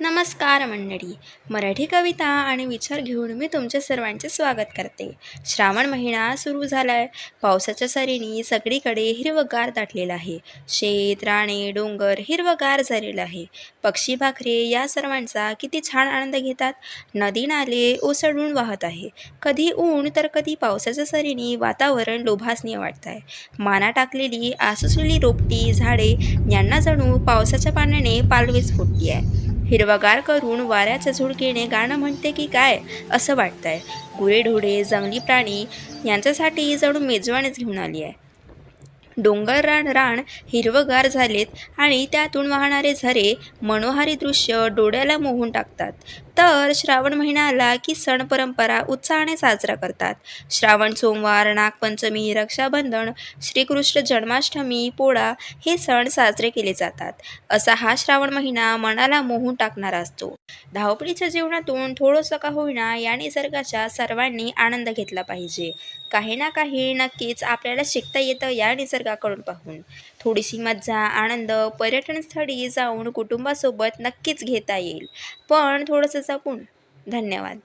नमस्कार मंडळी. मराठी कविता आणि विचार घेऊन मी तुमच्या सर्वांचे स्वागत करते. श्रावण महिना सुरू झाला आहे पावसाच्या सरीने सगळीकडे हिरवगार दाटलेलं आहे. शेत राणे डोंगर हिरवगार झालेलं आहे. पक्षी भाकरे या सर्वांचा किती छान आनंद घेतात. नदी नाले ओसळून वाहत आहे. कधी ऊन तर कधी पावसाच्या सरीने वातावरण लोभासनीय वाटत आहे माना टाकलेली आसुसलेली रोपटी झाडे यांना जणू पावसाच्या पाण्याने पालवीच फुटली आहे. हिरवागार करून वाऱ्याच्या झुळकेने गाणं म्हणते की काय असं वाटतंय. गुरेढोरे जंगली प्राणी यांच्यासाठी जणू मेजवानीच घेऊन आली आहे. डोंगर रान रान हिरवगार झालेत आणि त्यातून वाहणारे झरे मनोहारी दृश्य डोळ्याला मोहून टाकतात. तर श्रावण महिना आला की सण परंपरा उत्साहाने साजरा करतात. श्रावण सोमवार नागपंचमी रक्षाबंधन श्रीकृष्ण जन्माष्टमी पोळा हे सण साजरे केले जातात. असा हा श्रावण महिना मनाला मोहून टाकणारा असतो. धावपळीच्या जीवनातून थोडंसं का होईना या निसर्गाच्या सर्वांनी आनंद घेतला पाहिजे. काही ना काही नक्कीच आपल्याला शिकता येतं या निसर्गाकडून पाहून. थोडीशी मज्जा आनंद पर्यटनस्थळी जाऊन कुटुंबासोबत नक्कीच घेता येईल. पण थोडंसं जपून. धन्यवाद.